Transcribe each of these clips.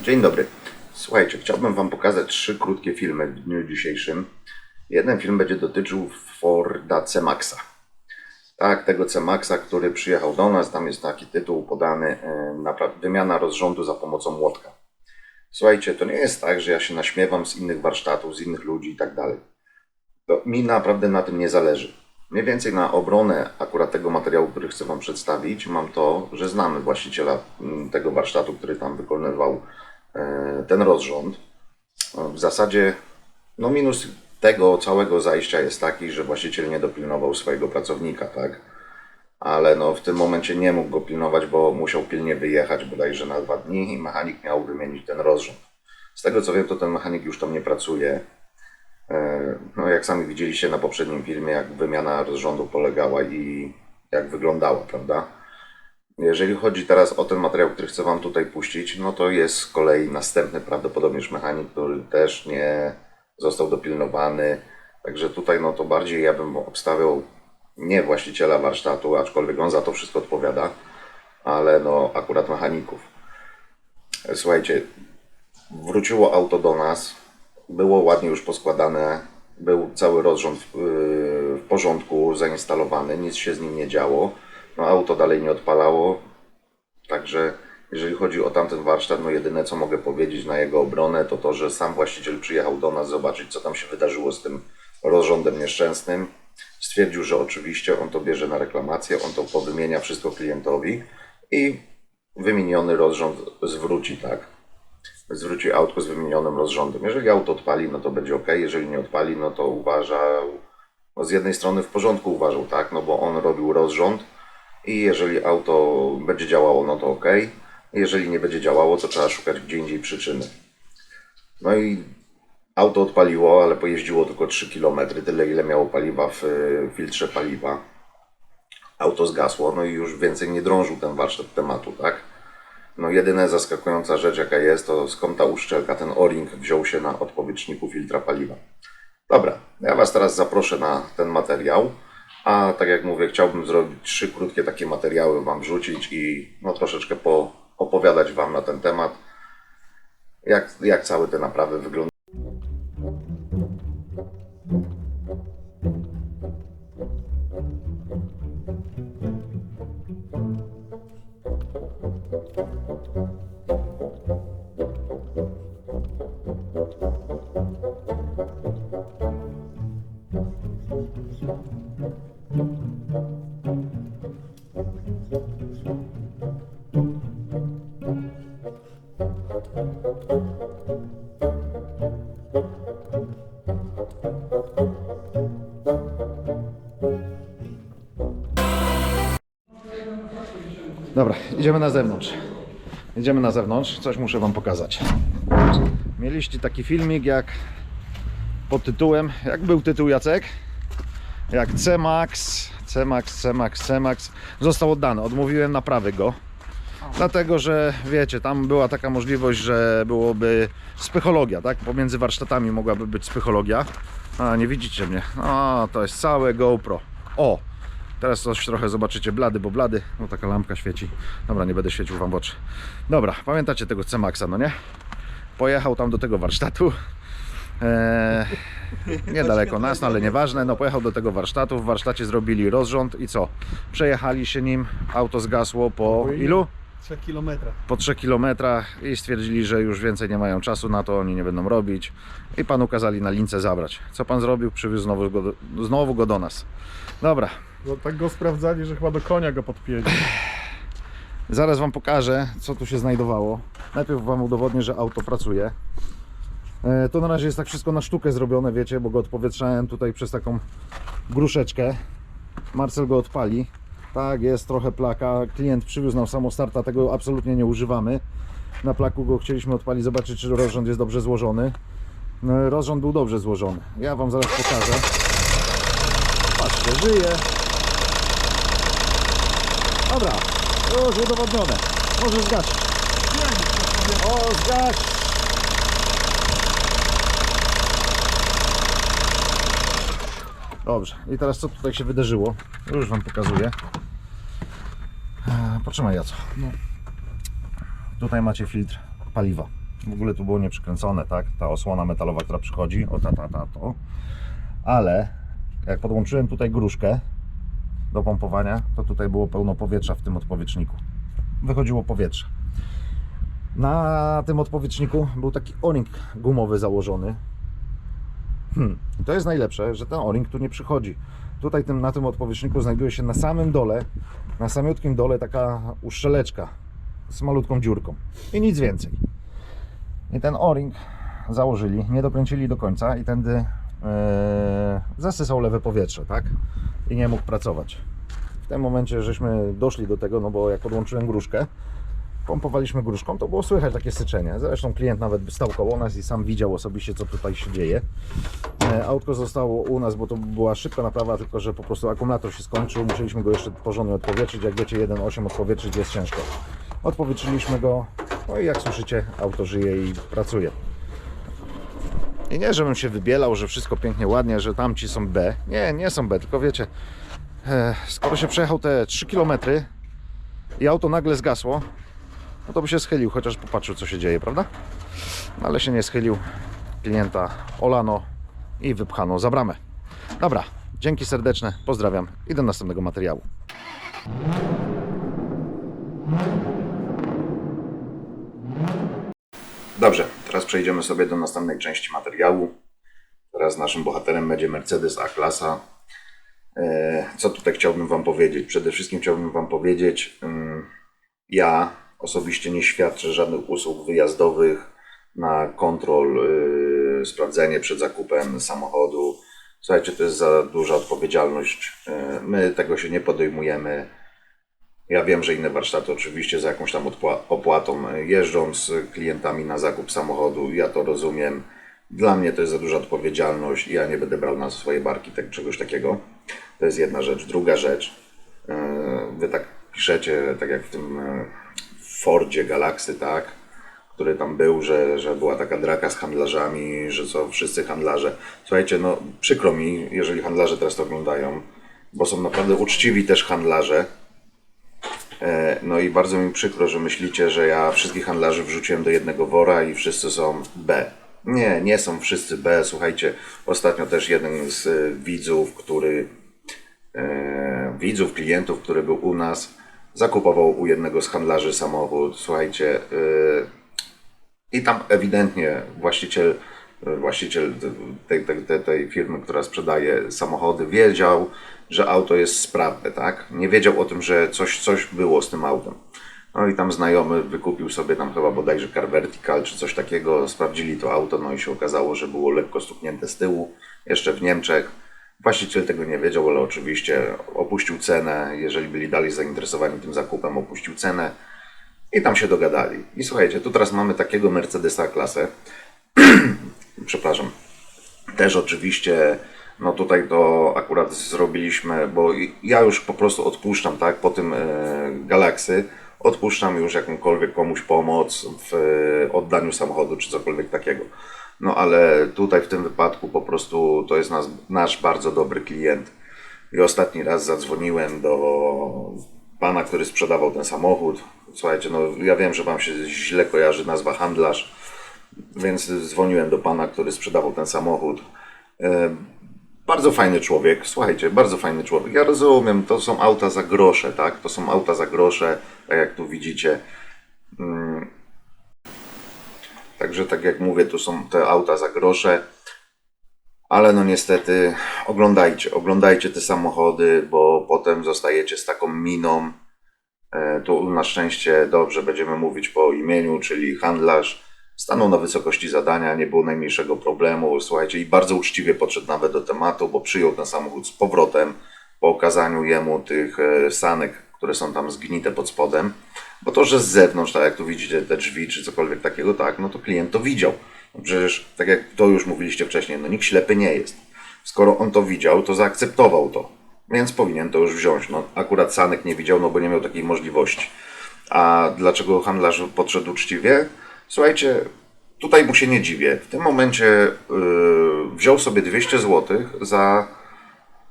Dzień dobry. Słuchajcie, chciałbym Wam pokazać trzy krótkie filmy w dniu dzisiejszym. Jeden film będzie dotyczył Forda C-Maxa. Tak, tego C-Maxa, który przyjechał do nas. Tam jest taki tytuł podany, e, wymiana rozrządu za pomocą młotka. Słuchajcie, to nie jest tak, że ja się naśmiewam z innych warsztatów, z innych ludzi i tak dalej. Mi naprawdę na tym nie zależy. Mniej więcej na obronę akurat tego materiału, który chcę Wam przedstawić, mam to, że znamy właściciela mm, tego warsztatu, który tam wykonywał e, ten rozrząd. E, W zasadzie no minus tego całego zajścia jest taki, że właściciel nie dopilnował swojego pracownika, tak? Ale no w tym momencie nie mógł go pilnować, bo musiał pilnie wyjechać bodajże na dwa dni i mechanik miał wymienić ten rozrząd. Z tego co wiem, to ten mechanik już tam nie pracuje. E, No jak sami widzieliście na poprzednim filmie, jak wymiana rozrządu polegała i jak wyglądała, prawda? Jeżeli chodzi teraz o ten materiał, który chcę Wam tutaj puścić, no to jest z kolei następny prawdopodobnież mechanik, który też nie został dopilnowany. Także tutaj no to bardziej ja bym obstawiał nie właściciela warsztatu, aczkolwiek on za to wszystko odpowiada, ale no akurat mechaników. Słuchajcie, wróciło auto do nas, było ładnie już poskładane, był cały rozrząd w, yy, w porządku, zainstalowany, nic się z nim nie działo. No auto dalej nie odpalało, także jeżeli chodzi o tamten warsztat, no jedyne co mogę powiedzieć na jego obronę to to, że sam właściciel przyjechał do nas zobaczyć co tam się wydarzyło z tym rozrządem nieszczęsnym. Stwierdził, że oczywiście on to bierze na reklamację, on to powymienia wszystko klientowi i wymieniony rozrząd zwróci, tak? Zwróci autko z wymienionym rozrządem. Jeżeli auto odpali, no to będzie ok, jeżeli nie odpali, no to uważał, no z jednej strony w porządku uważał, tak, no bo on robił rozrząd i jeżeli auto będzie działało, no to ok, jeżeli nie będzie działało, to trzeba szukać gdzie indziej przyczyny. No i auto odpaliło, ale pojeździło tylko 3 km, tyle ile miało paliwa w filtrze paliwa. Auto zgasło, no i już więcej nie drążył ten warsztat tematu, tak? No jedyna zaskakująca rzecz jaka jest, to skąd ta uszczelka, ten o-ring wziął się na odpowietrzniku filtra paliwa. Dobra, ja Was teraz zaproszę na ten materiał, a tak jak mówię, chciałbym zrobić trzy krótkie takie materiały Wam wrzucić i no troszeczkę po, opowiadać Wam na ten temat, jak, jak całe te naprawy wyglądają. Dobra, idziemy na zewnątrz. Idziemy na zewnątrz, coś muszę Wam pokazać. Mieliście taki filmik jak pod tytułem, jak był tytuł Jacek? Jak C-Max, C-Max, C-Max, C-Max został oddany. Odmówiłem naprawy go. Dlatego, że wiecie, tam była taka możliwość, że byłoby spychologia, tak? Pomiędzy warsztatami mogłaby być spychologia. A, nie widzicie mnie. O, to jest całe GoPro. O, Teraz coś trochę zobaczycie blady, bo blady, no taka lampka świeci. Dobra, nie będę świecił wam w oczy. Dobra, pamiętacie tego C-Maxa, no nie? Pojechał tam do tego warsztatu. Eee, niedaleko nas, no ale nieważne. No pojechał do tego warsztatu. W warsztacie zrobili rozrząd i co? Przejechali się nim, auto zgasło po ilu? 3 kilometrach. po 3 km i stwierdzili, że już więcej nie mają czasu na to, oni nie będą robić i panu kazali na lince zabrać. Co pan zrobił? Przywiózł znowu go do, znowu go do nas. Dobra, Bo tak go sprawdzali, że chyba do konia go podpięli. zaraz wam pokażę, co tu się znajdowało. Najpierw wam udowodnię, że auto pracuje. E, To na razie jest tak wszystko na sztukę zrobione, wiecie, bo go odpowietrzałem tutaj przez taką gruszeczkę. Marcel go odpali. Tak, jest trochę plaka. Klient przywiózł nam samostarta, tego absolutnie nie używamy. Na plaku go chcieliśmy odpalić, zobaczyć, czy rozrząd jest dobrze złożony. No, Rozrząd był dobrze złożony. Ja Wam zaraz pokażę. Patrzcie, żyje. Dobra, już udowodnione. Może zgasić. O, zgaś. Dobrze, i teraz co tutaj się wydarzyło? Już Wam pokazuję. E, Potrzymaj Jaco. No. Tutaj macie filtr paliwa. W ogóle tu było nieprzykręcone, tak? Ta osłona metalowa, która przychodzi, o ta, ta, ta, to. Ale jak podłączyłem tutaj gruszkę do pompowania, to tutaj było pełno powietrza w tym odpowietrzniku. Wychodziło powietrze. Na tym odpowietrzniku był taki o-ring gumowy założony. Hmm. I to jest najlepsze, że ten o-ring tu nie przychodzi. Tutaj tym, na tym odpowietrzniku znajduje się na samym dole, na samiutkim dole taka uszczeleczka z malutką dziurką. I nic więcej. I ten o-ring założyli, nie dokręcili do końca i tędy e, zasysał lewe powietrze, tak? I nie mógł pracować. W tym momencie żeśmy doszli do tego, no bo jak podłączyłem gruszkę, pompowaliśmy gruszką, to było słychać takie syczenie. Zresztą klient nawet stał koło nas i sam widział osobiście, co tutaj się dzieje. E, Autko zostało u nas, bo to była szybka naprawa, tylko że po prostu akumulator się skończył, musieliśmy go jeszcze porządnie odpowietrzyć. Jak wiecie, 1.8 odpowietrzyć jest ciężko. Odpowietrzyliśmy go, no i jak słyszycie, auto żyje i pracuje. I nie, żebym się wybielał, że wszystko pięknie, ładnie, że tamci są B. Nie, nie są B, tylko wiecie, e, skoro się przejechał te 3 km i auto nagle zgasło, no to by się schylił, chociaż popatrzył, co się dzieje, prawda? No, ale się nie schylił. Klienta olano i wypchano za bramę. Dobra, dzięki serdeczne, pozdrawiam i do następnego materiału. Dobrze, teraz przejdziemy sobie do następnej części materiału. Teraz naszym bohaterem będzie Mercedes A-klasa. E, Co tutaj chciałbym Wam powiedzieć? Przede wszystkim chciałbym Wam powiedzieć, ym, ja osobiście nie świadczę żadnych usług wyjazdowych na kontrol, y, sprawdzenie przed zakupem samochodu. Słuchajcie, to jest za duża odpowiedzialność. Y, My tego się nie podejmujemy. Ja wiem, że inne warsztaty oczywiście za jakąś tam opłatą y, jeżdżą z klientami na zakup samochodu. Ja to rozumiem. Dla mnie to jest za duża odpowiedzialność ja nie będę brał na swoje barki tak, czegoś takiego. To jest jedna rzecz. Druga rzecz. y, Wy tak piszecie, tak jak w tym y, Fordzie Galaxy, tak? Który tam był, że, że była taka draka z handlarzami, że co wszyscy handlarze. Słuchajcie, no przykro mi, jeżeli handlarze teraz to oglądają, bo są naprawdę uczciwi też handlarze. E, No i bardzo mi przykro, że myślicie, że ja wszystkich handlarzy wrzuciłem do jednego wora i wszyscy są B. Nie, nie są wszyscy B. Słuchajcie, ostatnio też jeden z e, widzów, który e, widzów, klientów, który był u nas, zakupował u jednego z handlarzy samochód. Słuchajcie, e, i tam ewidentnie właściciel, właściciel tej, tej, tej, tej firmy, która sprzedaje samochody, wiedział, że auto jest sprawne, tak? Nie wiedział o tym, że coś, coś było z tym autem. No i tam znajomy wykupił sobie tam chyba bodajże Car Vertical czy coś takiego, sprawdzili to auto, no i się okazało, że było lekko stuknięte z tyłu, jeszcze w Niemczech. Właściciel tego nie wiedział, ale oczywiście opuścił cenę, jeżeli byli dalej zainteresowani tym zakupem, opuścił cenę. I tam się dogadali. I słuchajcie, tu teraz mamy takiego Mercedesa klasę. Przepraszam. Też oczywiście, no tutaj to akurat zrobiliśmy, bo ja już po prostu odpuszczam, tak, po tym e, Galaxy, odpuszczam już jakąkolwiek komuś pomoc w e, oddaniu samochodu, czy cokolwiek takiego. No ale tutaj w tym wypadku po prostu to jest nas, nasz bardzo dobry klient. I ostatni raz zadzwoniłem do pana, który sprzedawał ten samochód. Słuchajcie, no ja wiem, że wam się źle kojarzy nazwa handlarz, więc dzwoniłem do pana, który sprzedawał ten samochód. E, Bardzo fajny człowiek, słuchajcie, bardzo fajny człowiek. Ja rozumiem, to są auta za grosze, tak? To są auta za grosze, tak jak tu widzicie. Mm. Także tak jak mówię, tu są te auta za grosze. Ale no niestety oglądajcie, oglądajcie te samochody, bo potem zostajecie z taką miną. E, Tu na szczęście dobrze będziemy mówić po imieniu, czyli handlarz. Stanął na wysokości zadania, nie było najmniejszego problemu. Słuchajcie, i bardzo uczciwie podszedł nawet do tematu, bo przyjął ten samochód z powrotem po okazaniu jemu tych e, sanek, które są tam zgnite pod spodem. Bo to, że z zewnątrz, tak jak tu widzicie, te drzwi czy cokolwiek takiego, tak, no to klient to widział. No przecież, tak jak to już mówiliście wcześniej, no nikt ślepy nie jest. Skoro on to widział, to zaakceptował to. Więc powinien to już wziąć. No, akurat Sanek nie widział, no bo nie miał takiej możliwości. A dlaczego handlarz podszedł uczciwie? Słuchajcie, tutaj mu się nie dziwię. W tym momencie yy, wziął sobie 200 zł za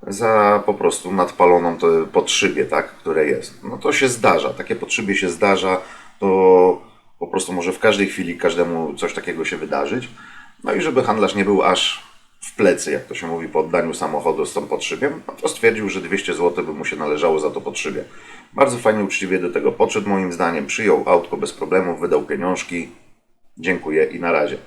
za po prostu nadpaloną to podszybie, tak, które jest. No to się zdarza, takie podszybie się zdarza, to po prostu może w każdej chwili każdemu coś takiego się wydarzyć. No i żeby handlarz nie był aż w plecy, jak to się mówi, po oddaniu samochodu z tą podszybiem, no to stwierdził, że 200 zł by mu się należało za to podszybie. Bardzo fajnie, uczciwie do tego podszedł moim zdaniem, przyjął autko bez problemów, wydał pieniążki, dziękuję i na razie.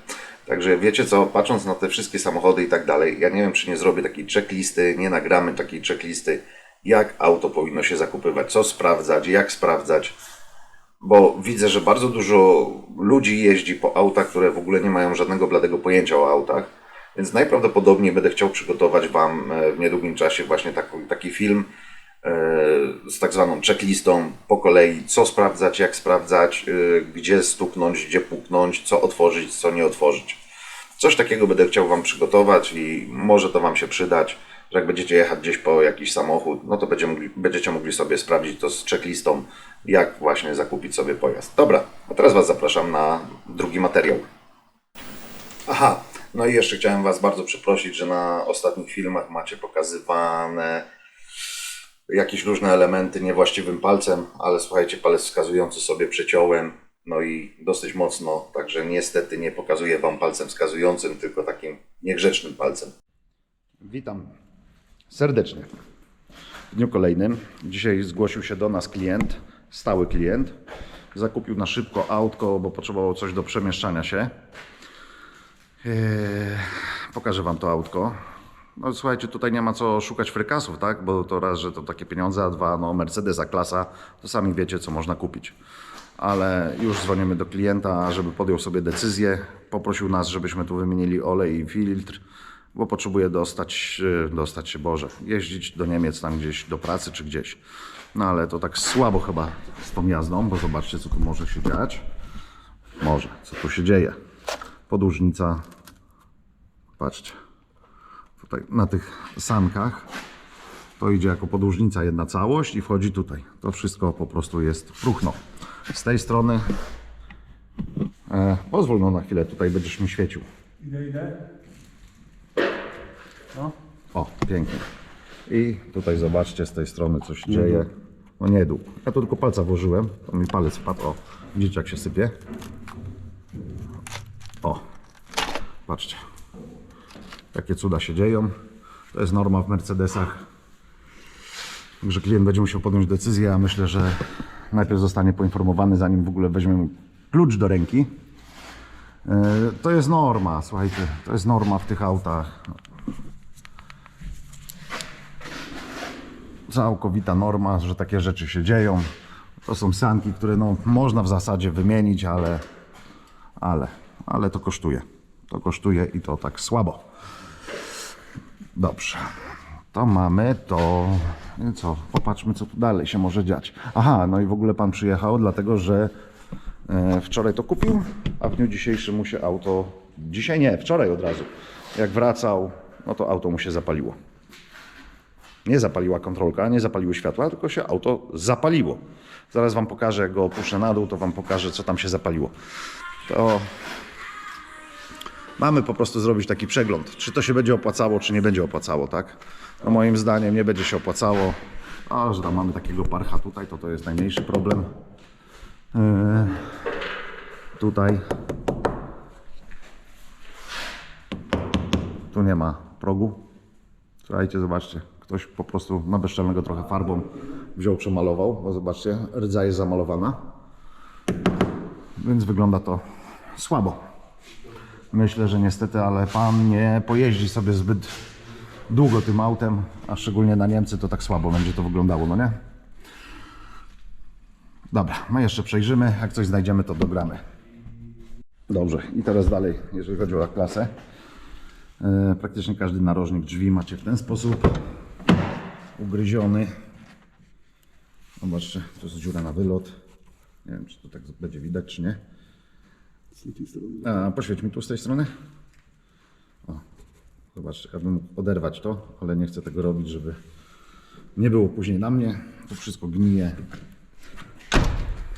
Także wiecie co, patrząc na te wszystkie samochody i tak dalej, ja nie wiem, czy nie zrobię takiej checklisty, nie nagramy takiej checklisty, jak auto powinno się zakupywać, co sprawdzać, jak sprawdzać, bo widzę, że bardzo dużo ludzi jeździ po autach, które w ogóle nie mają żadnego bladego pojęcia o autach, więc najprawdopodobniej będę chciał przygotować Wam e, w niedługim czasie właśnie taki, taki film z tak zwaną checklistą po kolei, co sprawdzać, jak sprawdzać, e, gdzie stuknąć, gdzie puknąć, co otworzyć, co nie otworzyć. Coś takiego będę chciał Wam przygotować i może to Wam się przydać, że jak będziecie jechać gdzieś po jakiś samochód, no to będzie mogli, będziecie mogli sobie sprawdzić to z checklistą, jak właśnie zakupić sobie pojazd. Dobra, a teraz Was zapraszam na drugi materiał. Aha, no i jeszcze chciałem Was bardzo przeprosić, że na ostatnich filmach macie pokazywane jakieś różne elementy niewłaściwym palcem, ale słuchajcie, palec wskazujący sobie przeciąłem, no i dosyć mocno, także niestety nie pokazuję Wam palcem wskazującym, tylko takim niegrzecznym palcem. Witam serdecznie. W dniu kolejnym. Dzisiaj zgłosił się do nas klient, stały klient. Zakupił na szybko autko, bo potrzebował coś do przemieszczania się. Eee, pokażę Wam to autko. No słuchajcie, tutaj nie ma co szukać frykasów, tak? Bo to raz, że to takie pieniądze, a dwa, no Mercedesa klasa, to sami wiecie, co można kupić. Ale już dzwonimy do klienta, żeby podjął sobie decyzję. Poprosił nas, żebyśmy tu wymienili olej i filtr, bo potrzebuje dostać, e, dostać się, Boże, jeździć do Niemiec tam gdzieś do pracy czy gdzieś. No ale to tak słabo chyba z tą jazdą, bo zobaczcie, co tu może się dziać. Może, co tu się dzieje. Podłużnica, patrzcie, tutaj na tych sankach to idzie jako podłużnica jedna całość i wchodzi tutaj. To wszystko po prostu jest próchno. Z tej strony e, pozwól no na chwilę, tutaj będziesz mi świecił. Idę, idę. No. O, pięknie. I tutaj zobaczcie, z tej strony coś się dzieje. No nie dół. Ja tu tylko palca włożyłem, to mi palec wpadł. O, widzicie jak się sypie? O, patrzcie. Takie cuda się dzieją. To jest norma w Mercedesach. Także klient będzie musiał podjąć decyzję, a myślę, że najpierw zostanie poinformowany, zanim w ogóle weźmiemy klucz do ręki. E, To jest norma, słuchajcie, to jest norma w tych autach. całkowita norma, że takie rzeczy się dzieją. To są sanki, które no, można w zasadzie wymienić, ale, ale, ale to kosztuje. To kosztuje i to tak słabo. Dobrze. To mamy to. Co? Popatrzmy, co tu dalej się może dziać. Aha, no i w ogóle pan przyjechał, dlatego że e, wczoraj to kupił, a w dniu dzisiejszym mu się auto. Dzisiaj nie, wczoraj od razu. Jak wracał, no to auto mu się zapaliło. Nie zapaliła kontrolka, nie zapaliły światła, tylko się auto zapaliło. Zaraz Wam pokażę, jak go opuszczę na dół, to Wam pokażę, co tam się zapaliło. To mamy po prostu zrobić taki przegląd, czy to się będzie opłacało, czy nie będzie opłacało, tak? No moim zdaniem nie będzie się opłacało. A, że tam mamy takiego parcha tutaj, to to jest najmniejszy problem. Yy, tutaj. Tu nie ma progu. Słuchajcie, zobaczcie. Ktoś po prostu na bezczelnego trochę farbą wziął, przemalował. Bo zobaczcie, rdza jest zamalowana. Więc wygląda to słabo. Myślę, że niestety, ale pan nie pojeździ sobie zbyt długo tym autem, a szczególnie na Niemcy to tak słabo będzie to wyglądało, no nie? Dobra, my jeszcze przejrzymy. Jak coś znajdziemy, to dogramy. Dobrze, i teraz dalej, jeżeli chodzi o klasę. E, Praktycznie każdy narożnik drzwi macie w ten sposób ugryziony. Zobaczcie, to jest dziura na wylot. Nie wiem, czy to tak będzie widać, czy nie. A, poświeć mi tu z tej strony. O, zobaczcie, ja bym mógł oderwać to, ale nie chcę tego robić, żeby nie było później na mnie. To wszystko gnije.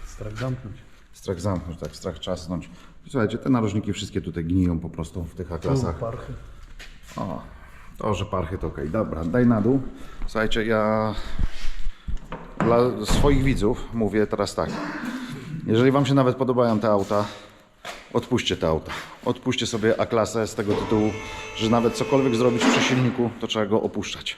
Strach zamknąć. Strach zamknąć, tak, strach trzasnąć. Słuchajcie, te narożniki wszystkie tutaj gniją po prostu w tych Tu A-klasach. parchy. O, To, że parchy to ok. Dobra, daj na dół. Słuchajcie, ja dla swoich widzów mówię teraz tak. Jeżeli Wam się nawet podobają te auta, odpuśćcie te auta. Odpuśćcie sobie A-klasę z tego tytułu, że nawet cokolwiek zrobić przy silniku, to trzeba go opuszczać.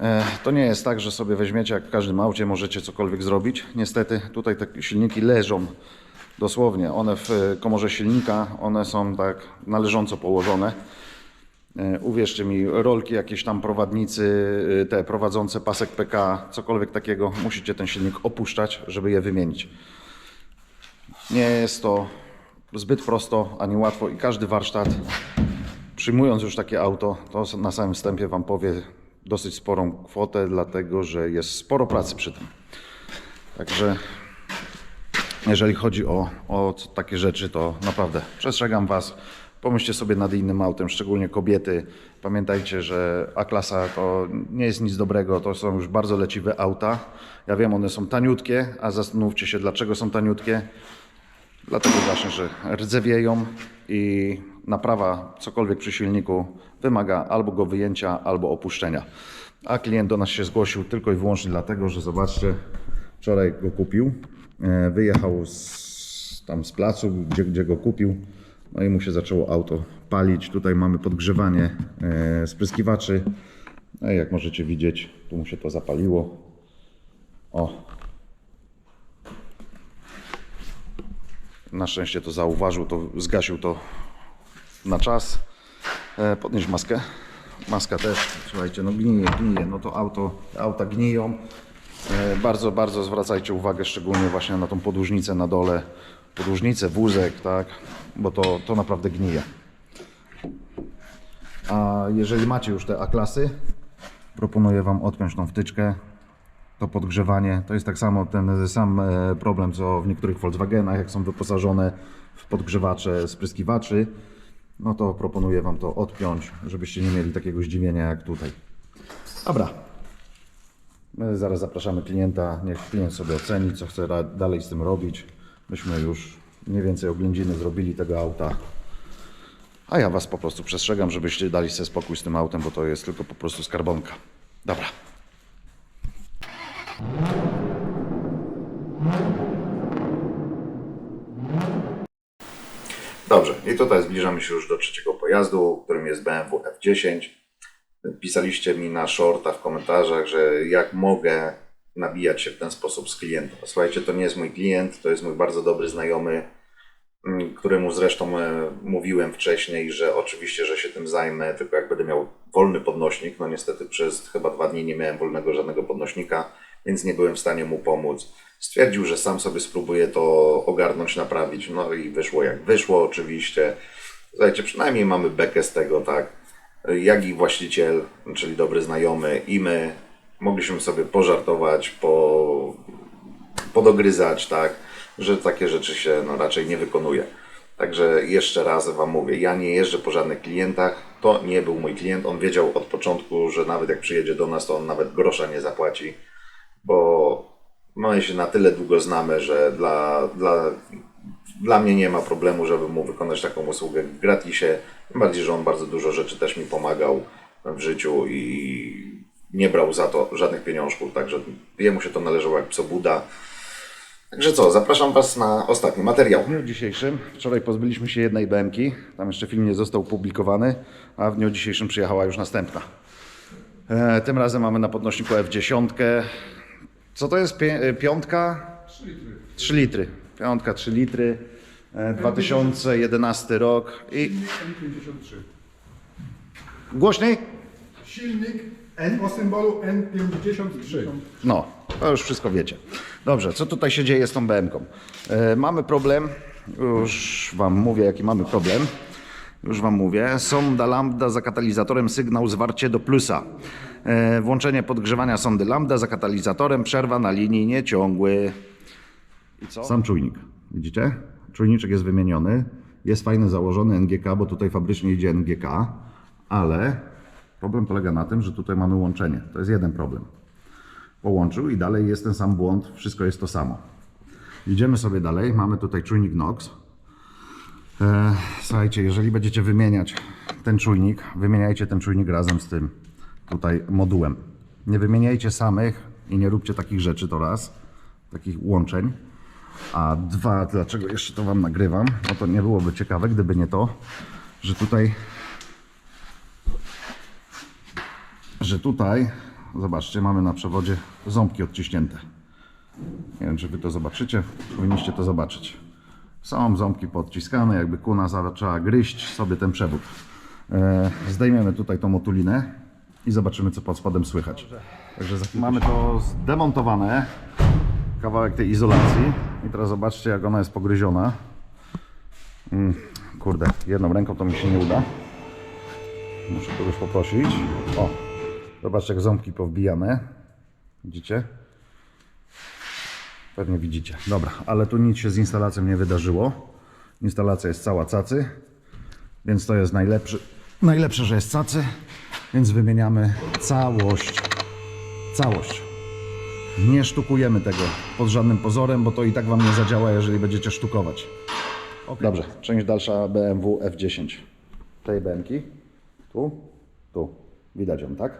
E, To nie jest tak, że sobie weźmiecie, jak w każdym aucie możecie cokolwiek zrobić. Niestety tutaj te silniki leżą dosłownie. One w e, komorze silnika, one są tak należąco położone. E, Uwierzcie mi, rolki jakieś tam prowadnicy, te prowadzące pasek PK, cokolwiek takiego, musicie ten silnik opuszczać, żeby je wymienić. Nie jest to zbyt prosto ani łatwo i każdy warsztat, przyjmując już takie auto, to na samym wstępie Wam powie dosyć sporą kwotę, dlatego że jest sporo pracy przy tym. Także jeżeli chodzi o, o takie rzeczy, to naprawdę przestrzegam Was. Pomyślcie sobie nad innym autem, szczególnie kobiety. Pamiętajcie, że A-klasa to nie jest nic dobrego, to są już bardzo leciwe auta. Ja wiem, one są taniutkie, a zastanówcie się, dlaczego są taniutkie. Dlatego właśnie, że rdzewieją i naprawa cokolwiek przy silniku wymaga albo go wyjęcia, albo opuszczenia. A klient do nas się zgłosił tylko i wyłącznie dlatego, że zobaczcie, wczoraj go kupił, e, wyjechał z, tam z placu, gdzie, gdzie go kupił, no i mu się zaczęło auto palić. Tutaj mamy podgrzewanie e, spryskiwaczy. No i jak możecie widzieć, tu mu się to zapaliło. O, Na szczęście to zauważył, to zgasił to na czas. E, podnieś maskę. Maska też, słuchajcie, no gnije, gnije, no to auto, auta gniją. E, bardzo, bardzo zwracajcie uwagę szczególnie właśnie na tą podłużnicę na dole. Podłużnicę, wózek, tak, bo to, to naprawdę gnije. A jeżeli macie już te A-klasy, proponuję Wam odpiąć tą wtyczkę, to podgrzewanie. To jest tak samo ten sam e, problem, co w niektórych Volkswagenach, jak są wyposażone w podgrzewacze spryskiwaczy. No to proponuję Wam to odpiąć, żebyście nie mieli takiego zdziwienia jak tutaj. Dobra. My zaraz zapraszamy klienta, niech klient sobie oceni, co chce dalej z tym robić. Myśmy już mniej więcej oględziny zrobili tego auta. A ja Was po prostu przestrzegam, żebyście dali sobie spokój z tym autem, bo to jest tylko po prostu skarbonka. Dobra. Dobrze, i tutaj zbliżamy się już do trzeciego pojazdu, którym jest BMW F10. Pisaliście mi na shorta w komentarzach, że jak mogę nabijać się w ten sposób z klientem. Słuchajcie, to nie jest mój klient, to jest mój bardzo dobry znajomy, mm, któremu zresztą e, mówiłem wcześniej, że oczywiście, że się tym zajmę, tylko jak będę miał wolny podnośnik. No niestety przez chyba dwa dni nie miałem wolnego żadnego podnośnika, więc nie byłem w stanie mu pomóc. Stwierdził, że sam sobie spróbuje to ogarnąć, naprawić. No i wyszło jak wyszło oczywiście. Słuchajcie, przynajmniej mamy bekę z tego, tak? Jak i właściciel, czyli dobry znajomy i my mogliśmy sobie pożartować, po, podogryzać, tak? Że takie rzeczy się no, raczej nie wykonuje. Także jeszcze raz Wam mówię, ja nie jeżdżę po żadnych klientach. To nie był mój klient. On wiedział od początku, że nawet jak przyjedzie do nas, to on nawet grosza nie zapłaci, bo my się na tyle długo znamy, że dla, dla, dla mnie nie ma problemu, żeby mu wykonać taką usługę w gratisie. Tym bardziej, że on bardzo dużo rzeczy też mi pomagał w życiu i nie brał za to żadnych pieniążków, także jemu się to należało jak psobuda. Także co, zapraszam Was na ostatni materiał. W dniu dzisiejszym, wczoraj pozbyliśmy się jednej BMK, tam jeszcze film nie został publikowany, a w dniu dzisiejszym przyjechała już następna. E, tym razem mamy na podnośniku F10. Co to jest? Pię- e, piątka? 3 litry. 3 litry. Piątka, 3 litry. E, 2011 rok. I N53. głośniej? Silnik N o symbolu N53. No, to już wszystko wiecie. Dobrze, co tutaj się dzieje z tą BM-ką? E, mamy problem, już Wam mówię, jaki mamy problem. Już Wam mówię. Sonda lambda za katalizatorem, sygnał zwarcie do plusa. E, włączenie podgrzewania sondy lambda za katalizatorem, przerwa na linii nieciągły. I co? Sam czujnik. Widzicie? Czujniczek jest wymieniony. Jest fajny założony NGK, bo tutaj fabrycznie idzie NGK, ale problem polega na tym, że tutaj mamy łączenie. To jest jeden problem połączył i dalej jest ten sam błąd, wszystko jest to samo. Idziemy sobie dalej, mamy tutaj czujnik NOx. E, słuchajcie, jeżeli będziecie wymieniać ten czujnik, wymieniajcie ten czujnik razem z tym tutaj modułem. Nie wymieniajcie samych i nie róbcie takich rzeczy to raz, takich łączeń. A dwa, dlaczego jeszcze to Wam nagrywam? No to nie byłoby ciekawe, gdyby nie to, że tutaj że tutaj, zobaczcie, mamy na przewodzie ząbki odciśnięte. Nie wiem, czy Wy to zobaczycie, powinniście to zobaczyć. Są ząbki podciskane, jakby kuna zaczęła gryźć sobie ten przewód. E, zdejmiemy tutaj tą otulinę i zobaczymy, co pod spodem słychać. Także za chwilę mamy to zdemontowane, kawałek tej izolacji i teraz zobaczcie, jak ona jest pogryziona. Mm, kurde, jedną ręką to mi się nie uda. Muszę kogoś poprosić. O, zobaczcie jak ząbki powbijane. Widzicie? Pewnie widzicie. Dobra, ale tu nic się z instalacją nie wydarzyło. Instalacja jest cała cacy, więc to jest najlepszy, najlepsze, że jest cacy, więc wymieniamy całość. Całość. Nie sztukujemy tego pod żadnym pozorem, bo to i tak Wam nie zadziała, jeżeli będziecie sztukować. Dobrze, część dalsza BMW F10. Tej BMki. Tu, tu. Widać ją, tak?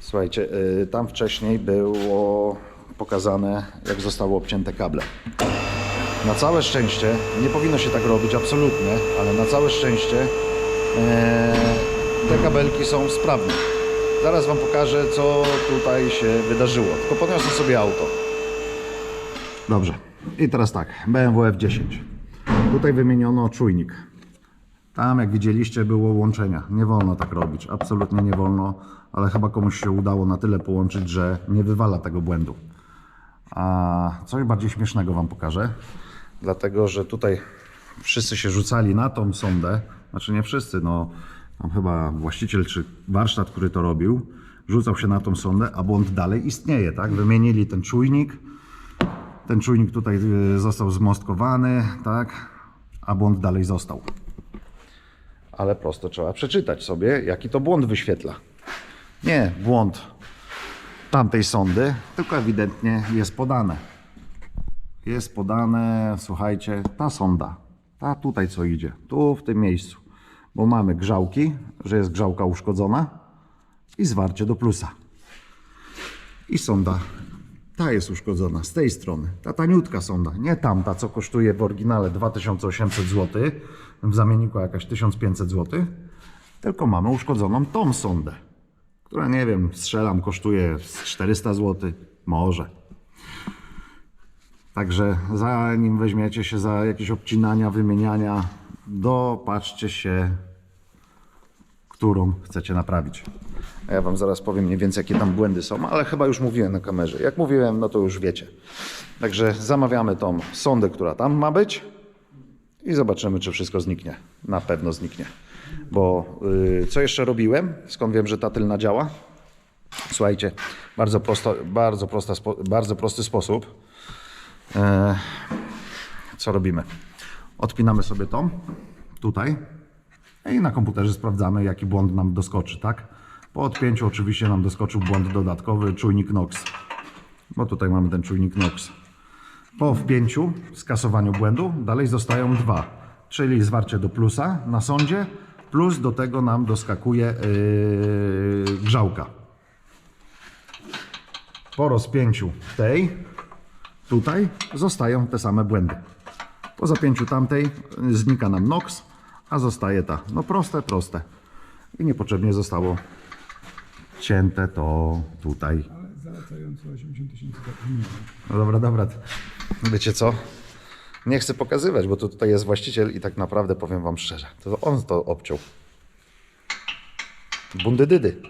Słuchajcie, y, tam wcześniej było pokazane, jak zostały obcięte kable. Na całe szczęście, nie powinno się tak robić absolutnie, ale na całe szczęście e, te kabelki są sprawne. Zaraz Wam pokażę, co tutaj się wydarzyło. Tylko podniosę sobie auto. Dobrze. I teraz tak, BMW F10. Tutaj wymieniono czujnik. Tam, jak widzieliście, było łączenia. Nie wolno tak robić, absolutnie nie wolno, ale chyba komuś się udało na tyle połączyć, że nie wywala tego błędu. A coś bardziej śmiesznego Wam pokażę, dlatego że tutaj wszyscy się rzucali na tą sondę, znaczy nie wszyscy, no tam chyba właściciel czy warsztat, który to robił, rzucał się na tą sondę, a błąd dalej istnieje, tak? Wymienili ten czujnik, ten czujnik tutaj y, został zmostkowany, tak? A błąd dalej został ale prosto trzeba przeczytać sobie, jaki to błąd wyświetla. Nie błąd tamtej sondy, tylko ewidentnie jest podane. Jest podane, słuchajcie, ta sonda, ta tutaj co idzie, tu w tym miejscu, bo mamy grzałki, że jest grzałka uszkodzona i zwarcie do plusa. I sonda ta jest uszkodzona z tej strony. Ta taniutka sonda, nie tamta, co kosztuje w oryginale 2800 zł, w zamienniku jakaś 1500 zł, tylko mamy uszkodzoną tą sondę, która nie wiem, strzelam, kosztuje z 400 zł, może. Także zanim weźmiecie się za jakieś obcinania, wymieniania, dopatrzcie się którą chcecie naprawić. Ja Wam zaraz powiem mniej więcej, jakie tam błędy są, ale chyba już mówiłem na kamerze. Jak mówiłem, no to już wiecie. Także zamawiamy tą sondę, która tam ma być i zobaczymy, czy wszystko zniknie. Na pewno zniknie. Bo yy, co jeszcze robiłem? Skąd wiem, że ta tylna działa? Słuchajcie, bardzo, prosto, bardzo, prosta, bardzo prosty sposób. E, co robimy? Odpinamy sobie tą tutaj i na komputerze sprawdzamy, jaki błąd nam doskoczy, tak? Po odpięciu oczywiście nam doskoczył błąd dodatkowy, czujnik NOx. Bo tutaj mamy ten czujnik NOx. Po wpięciu, skasowaniu błędu, dalej zostają dwa. Czyli zwarcie do plusa na sądzie, plus do tego nam doskakuje yy, grzałka. Po rozpięciu tej, tutaj zostają te same błędy. Po zapięciu tamtej znika nam NOx, a zostaje ta. No proste, proste. I niepotrzebnie zostało cięte to tutaj. Ale zalecająco 80 tysięcy No dobra, dobra. Wiecie co? Nie chcę pokazywać, bo to tutaj jest właściciel i tak naprawdę powiem wam szczerze, to on to obciął. Bundydydy.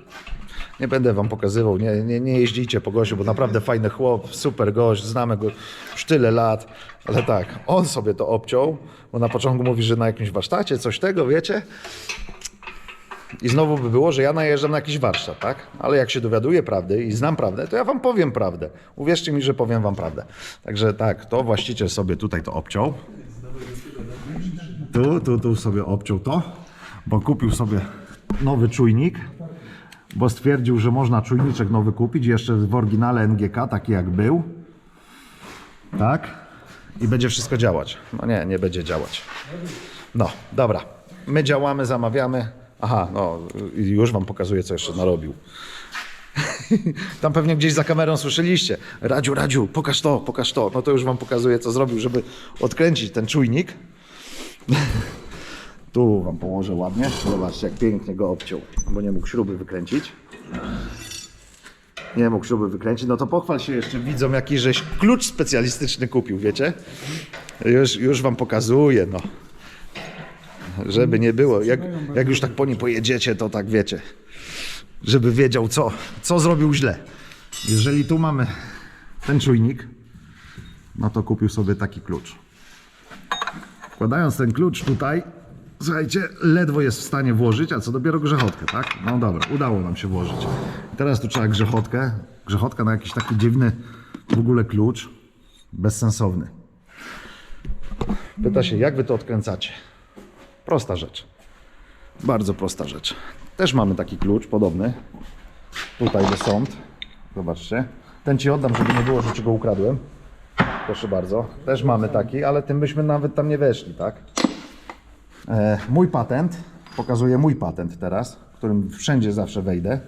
Nie będę wam pokazywał, nie, nie, nie jeździcie po gościu, bo naprawdę fajny chłop, super gość, znamy go już tyle lat, ale tak, on sobie to obciął, bo na początku mówi, że na jakimś warsztacie, coś tego, wiecie? I znowu by było, że ja najeżdżam na jakiś warsztat, tak? Ale jak się dowiaduję prawdy i znam prawdę, to ja wam powiem prawdę. Uwierzcie mi, że powiem wam prawdę. Także tak, to właściciel sobie tutaj to obciął. Tu, tu, tu sobie obciął to, bo kupił sobie nowy czujnik, bo stwierdził, że można czujniczek nowy kupić, jeszcze w oryginale NGK, taki jak był. Tak? I będzie wszystko działać. No nie, nie będzie działać. No, dobra. My działamy, zamawiamy. Aha, no już wam pokazuję, co jeszcze narobił. Tam pewnie gdzieś za kamerą słyszeliście. Radziu, Radziu, pokaż to, pokaż to. No to już wam pokazuję, co zrobił, żeby odkręcić ten czujnik. Tu wam położę ładnie. Zobaczcie, jak pięknie go obciął, bo nie mógł śruby wykręcić. Nie mógł śruby wykręcić. No to pochwal się jeszcze widzom, jaki żeś klucz specjalistyczny kupił, wiecie? Już, już wam pokazuję, no. Żeby nie było. Jak, jak już tak po nim pojedziecie, to tak wiecie. Żeby wiedział, co, co zrobił źle. Jeżeli tu mamy ten czujnik, no to kupił sobie taki klucz. Wkładając ten klucz tutaj, słuchajcie, ledwo jest w stanie włożyć, a co dopiero grzechotkę, tak? No dobra, udało nam się włożyć. Teraz tu trzeba grzechotkę. Grzechotka na jakiś taki dziwny w ogóle klucz. Bezsensowny. Pyta się, jak wy to odkręcacie? Prosta rzecz. Bardzo prosta rzecz. Też mamy taki klucz podobny. Tutaj do sąd. Zobaczcie. Ten ci oddam, żeby nie było, że czego ukradłem. Proszę bardzo. Też mamy taki, ale tym byśmy nawet tam nie weszli, tak? E, mój patent. Pokazuję mój patent teraz, którym wszędzie zawsze wejdę.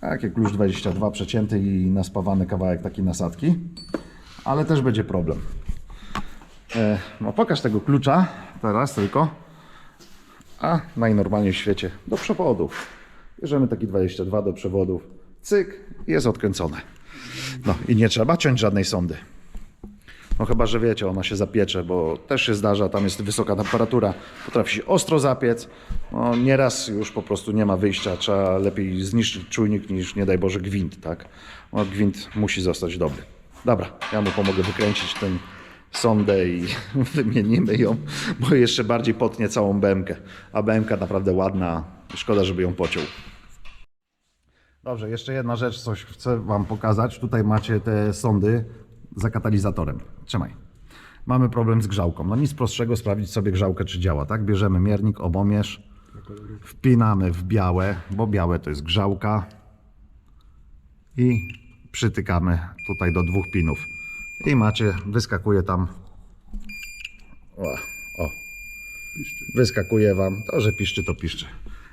Takie klucz 22 przecięty i naspawany kawałek takiej nasadki. Ale też będzie problem. E, no pokaż tego klucza teraz tylko. A najnormalniej w świecie do przewodów. Bierzemy taki 22 do przewodów. Cyk, jest odkręcone. No i nie trzeba ciąć żadnej sondy. No chyba, że wiecie, ona się zapiecze, bo też się zdarza, tam jest wysoka temperatura, potrafi się ostro zapiec. No, nieraz już po prostu nie ma wyjścia, trzeba lepiej zniszczyć czujnik niż, nie daj Boże, gwint, tak? No, gwint musi zostać dobry. Dobra, ja mu pomogę wykręcić ten sondę i wymienimy ją, bo jeszcze bardziej potnie całą BMkę. A BMK naprawdę ładna, szkoda, żeby ją pociął. Dobrze, jeszcze jedna rzecz, coś chcę Wam pokazać. Tutaj macie te sondy za katalizatorem. Trzymaj. Mamy problem z grzałką. No nic prostszego sprawdzić sobie grzałkę, czy działa, tak? Bierzemy miernik, obomierz, wpinamy w białe, bo białe to jest grzałka i przytykamy tutaj do dwóch pinów. I macie, wyskakuje tam. O, o. Wyskakuje Wam. To, że piszczy, to piszczy.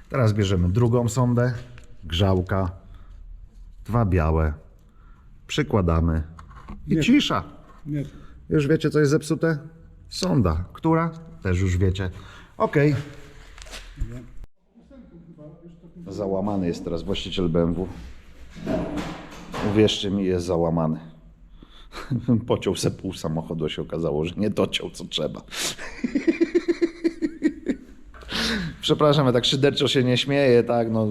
Teraz bierzemy drugą sondę, grzałka, dwa białe, przykładamy i Nie. cisza. Nie, Już wiecie, co jest zepsute? Sonda. Która? Też już wiecie. Okej. Załamany jest teraz właściciel BMW. Uwierzcie mi, jest załamany. Pociął se pół samochodu, a się okazało, że nie dociął co trzeba. Przepraszam, ja tak szyderczo się nie śmieję, tak, no,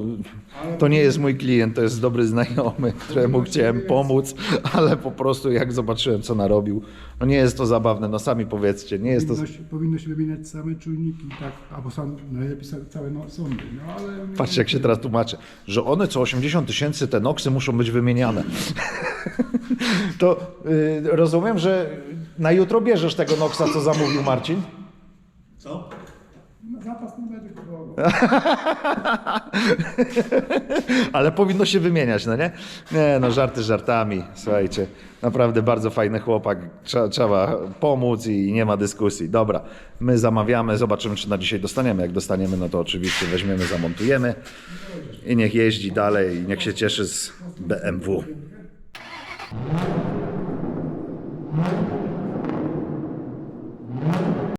to nie jest mój klient, to jest dobry znajomy, któremu chciałem pomóc, ale po prostu jak zobaczyłem, co narobił, no nie jest to zabawne, no sami powiedzcie, nie jest to... powinno, się, powinno się wymieniać same czujniki, tak, albo sam, najlepiej sa- całe no, sądy, no ale... Patrzcie, jak się teraz tłumaczy, że one co 80 tysięcy, te noksy muszą być wymieniane. to y, rozumiem, że na jutro bierzesz tego noksa, co zamówił Marcin? No, kupował. Ale powinno się wymieniać, no nie? Nie, no żarty żartami, słuchajcie. Naprawdę bardzo fajny chłopak, trzeba, trzeba pomóc i nie ma dyskusji. Dobra, my zamawiamy, zobaczymy czy na dzisiaj dostaniemy. Jak dostaniemy, no to oczywiście weźmiemy, zamontujemy i niech jeździ dalej i niech się cieszy z BMW.